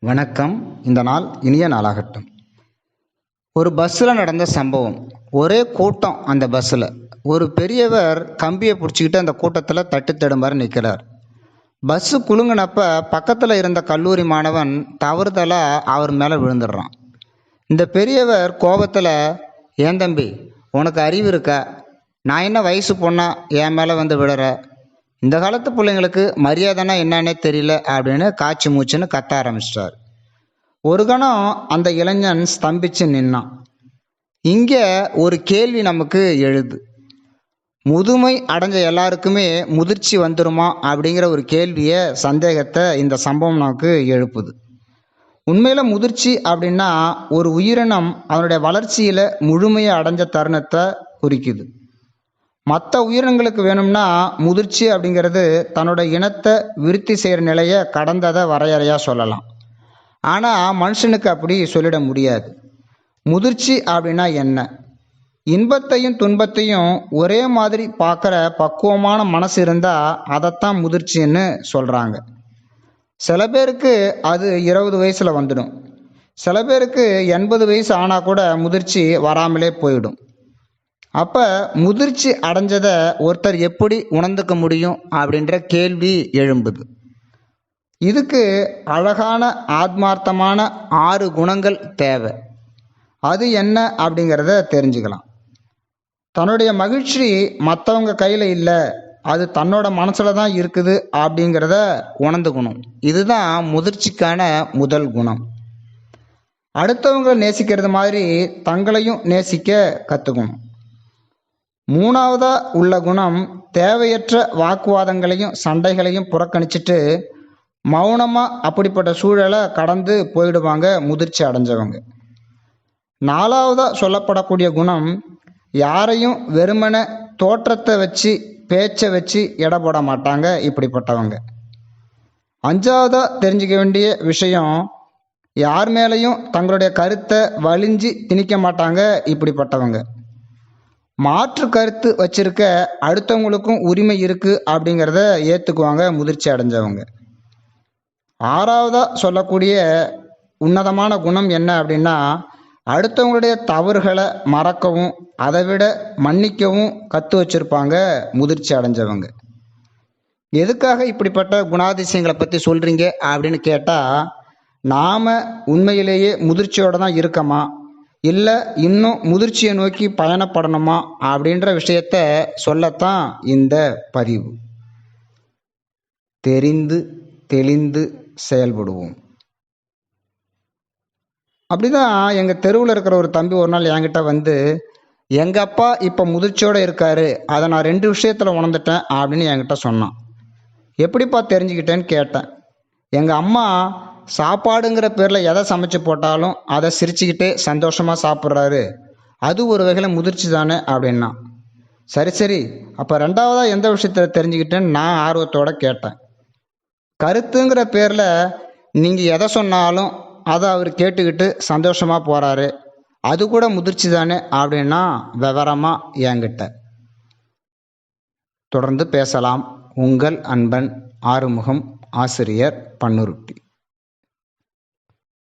வணக்கம். இந்த நாள் இனிய நாளாகட்டும். ஒரு பஸ்ஸில் நடந்த சம்பவம். ஒரே கூட்டம் அந்த பஸ்ஸில். ஒரு பெரியவர் கம்பியை பிடிச்சிக்கிட்டு அந்த கூட்டத்தில் தட்டு தடுமாறி நிற்கிறார். பஸ்ஸு குலுங்கினப்ப பக்கத்தில் இருந்த கல்லூரி மாணவன் தவறுதலாக அவர் மேலே விழுந்துடுறான். இந்த பெரியவர் கோபத்தில் ஏன் தம்பி உனக்கு அறிவு இருக்கா? நான் என்ன வயசு பொண்ணா? என் மேலே வந்து விடுற இந்த காலத்து பிள்ளைங்களுக்கு மரியாதைனா என்னன்னே தெரியல அப்படின்னு காய்ச்சி மூச்சுன்னு கத்த ஆரம்பிச்சிட்டார். ஒரு கணம் அந்த இளைஞன் ஸ்தம்பிச்சு நின்னான். இங்கே ஒரு கேள்வி நமக்கு எழுது. முதுமை அடைஞ்ச எல்லாருக்குமே முதிர்ச்சி வந்துருமா அப்படிங்கிற ஒரு கேள்வியை சந்தேகத்தை இந்த சம்பவம் நமக்கு எழுப்புது. உண்மையில் முதிர்ச்சி அப்படின்னா ஒரு உயிரினம் அதனுடைய வளர்ச்சியில் முழுமையை அடைஞ்ச தருணத்தை குறிக்குது. மற்ற உயிரினங்களுக்கு வேணும்னா முதிர்ச்சி அப்படிங்கிறது தன்னோட இனத்தை விருத்தி செய்கிற நிலையை கடந்ததை வரையறையாக சொல்லலாம். ஆனால் மனுஷனுக்கு அப்படி சொல்லிட முடியாது. முதிர்ச்சி அப்படின்னா என்ன? இன்பத்தையும் துன்பத்தையும் ஒரே மாதிரி பார்க்குற பக்குவமான மனசு இருந்தால் அதைத்தான் முதிர்ச்சின்னு சொல்கிறாங்க சில பேருக்கு அது இருபது வயசில் வந்துடும். சில பேருக்கு எண்பது வயசு ஆனால் கூட முதிர்ச்சி வராமலே போயிடும். அப்போ முதிர்ச்சி அடைஞ்சதை ஒருத்தர் எப்படி உணர்ந்துக்க முடியும் அப்படின்ற கேள்வி எழும்புது. இதுக்கு அழகான ஆத்மார்த்தமான ஆறு குணங்கள் தேவை. அது என்ன அப்படிங்கிறத தெரிஞ்சுக்கலாம். தன்னுடைய மகிழ்ச்சி மற்றவங்க கையில் இல்லை அது தன்னோட மனசில் தான் இருக்குது அப்படிங்கிறத உணர்ந்துக்கணும். இதுதான் முதிர்ச்சிக்கான முதல் குணம். அடுத்தவங்களை நேசிக்கிறது மாதிரி தங்களையும் நேசிக்க கற்றுக்கணும் மூணாவதா உள்ள குணம் தேவையற்ற வாக்குவாதங்களையும் சண்டைகளையும் புறக்கணிச்சிட்டு மௌனமாக அப்படிப்பட்ட சூழலை கடந்து போயிடுவாங்க முதிர்ச்சி அடைஞ்சவங்க. நாலாவதாக சொல்லப்படக்கூடிய குணம் யாரையும் வெறுமன தோற்றத்தை வச்சு பேச்சை வச்சு எடை போட மாட்டாங்க இப்படிப்பட்டவங்க. அஞ்சாவதாக தெரிஞ்சுக்க வேண்டிய விஷயம் யார் மேலேயும் தங்களுடைய கருத்தை வலிஞ்சு திணிக்க மாட்டாங்க இப்படிப்பட்டவங்க. மாற்று கருத்து வச்சிருக்க அடுத்தவங்களுக்கும் உரிமை இருக்கு அப்படிங்கிறத ஏற்றுக்குவாங்க முதிர்ச்சி அடைஞ்சவங்க. ஆறாவதா சொல்லக்கூடிய உன்னதமான குணம் என்ன அப்படின்னா அடுத்தவங்களுடைய தவறுகளை மறக்கவும் அதை விட மன்னிக்கவும் கற்று வச்சிருப்பாங்க முதிர்ச்சி அடைஞ்சவங்க. எதுக்காக இப்படிப்பட்ட குணாதிசயங்களை பற்றி சொல்கிறீங்க அப்படின்னு கேட்டால் நாம் உண்மையிலேயே முதிர்ச்சியோடு தான் இருக்கமா இல்லை இன்னும் முதிர்ச்சியை நோக்கி பயணப்படணுமா அப்படின்ற விஷயத்த சொல்லத்தான் இந்த பதிவு. தெரிந்து தெளிந்து செயல்படுவோம். அப்படிதான் எங்கள் தெருவில் இருக்கிற ஒரு தம்பி ஒரு நாள் என்கிட்ட வந்து எங்கள் அப்பா இப்போ முதிர்ச்சியோடு இருக்காரு. அதை நான் ரெண்டு விஷயத்தில் உணர்ந்துட்டேன் அப்படின்னு என்கிட்ட சொன்னான். எப்படிப்பா தெரிஞ்சுக்கிட்டேன்னு கேட்டேன். எங்கள் அம்மா சாப்பாடுங்கிற பேரில் எதை சமைச்சு போட்டாலும் அதை சிரிச்சுக்கிட்டே சந்தோஷமாக சாப்பிட்றாரு. அது ஒரு வகையில் முதிர்ச்சி தானே அப்படின்னா. சரி சரி. அப்போ ரெண்டாவதாக எந்த விஷயத்தில் தெரிஞ்சுக்கிட்டேன்னு நான் ஆர்வத்தோட கேட்டேன். கருத்துங்கிற பேரில் நீங்கள் எதை சொன்னாலும் அதை அவர் கேட்டுக்கிட்டு சந்தோஷமாக போகிறாரு அது கூட முதிர்ச்சி தானே அப்படின்னா விவரமாக என்கிட்ட. தொடர்ந்து பேசலாம். உங்கள் அன்பன் ஆறுமுகம் ஆசிரியர் பன்னுருட்டி.